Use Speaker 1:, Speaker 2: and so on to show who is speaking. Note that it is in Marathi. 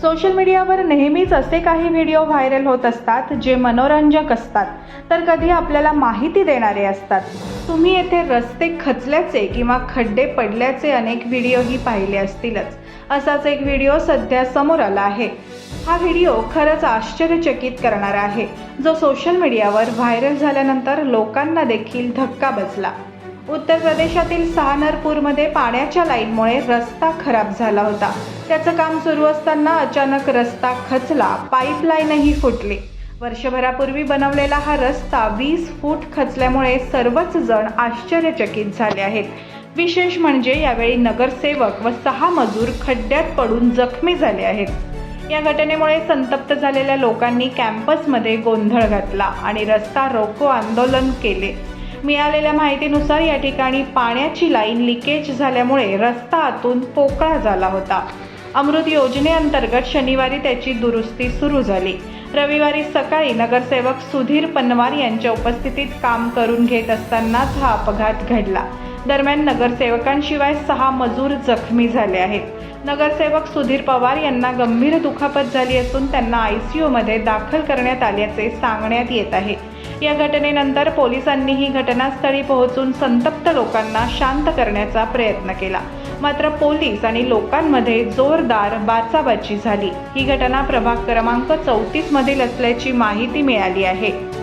Speaker 1: सोशल मीडियावर नेहमीच असे काही व्हिडिओ व्हायरल होत असतात जे मनोरंजक असतात. तर कधी आपल्याला माहिती देणारे असतात. तुम्ही येथे रस्ते खचल्याचे किंवा खड्डे पडल्याचे अनेक व्हिडिओही पाहिले असतीलच. असाच एक व्हिडिओ सध्या समोर आला आहे. हा व्हिडिओ खरंच आश्चर्यचकित करणारा आहे. जो सोशल मीडियावर व्हायरल झाल्यानंतर लोकांना देखील धक्का बसला. उत्तर प्रदेशातील सहानरपूरमध्ये पाण्याच्या लाईनमुळे रस्ता खराब झाला होता. त्याचं काम सुरू असताना अचानक रस्ता खचला पाईपलाईनही फुटली. वर्षभरापूर्वी बनवलेला हा रस्ता वीस फूट खचल्यामुळे सर्वच जण आश्चर्यचकित झाले आहेत. विशेष म्हणजे यावेळी नगरसेवक व सहा मजूर खड्ड्यात पडून जखमी झाले आहेत. या घटनेमुळे संतप्त झालेल्या लोकांनी कॅम्पसमध्ये गोंधळ घातला आणि रस्ता रोको आंदोलन केले. मिळालेल्या माहितीनुसार या ठिकाणी पाण्याची लाईन लिकेज झाल्यामुळे रस्ता आतून पोकळा झाला होता. अमृत योजनेअंतर्गत शनिवारी त्याची दुरुस्ती सुरू झाली. रविवारी सकाळी नगरसेवक सुधीर पनवार यांच्या उपस्थितीत काम करून घेत असतानाच हा अपघात घडला. दरम्यान नगरसेवकांशिवाय सहा मजूर जखमी झाले आहेत. नगरसेवक सुधीर पवार यांना गंभीर दुखापत झाली असून त्यांना आय सी यूमध्ये दाखल करण्यात आल्याचे सांगण्यात येत आहे. या घटनेनंतर पोलिसांनीही घटनास्थळी पोहोचून संतप्त लोकांना शांत करण्याचा प्रयत्न केला. मात्र पोलीस आणि लोकांमध्ये जोरदार बाचाबाची झाली. ही घटना प्रभाग क्रमांक चौतीस मधील असल्याची माहिती मिळाली आहे.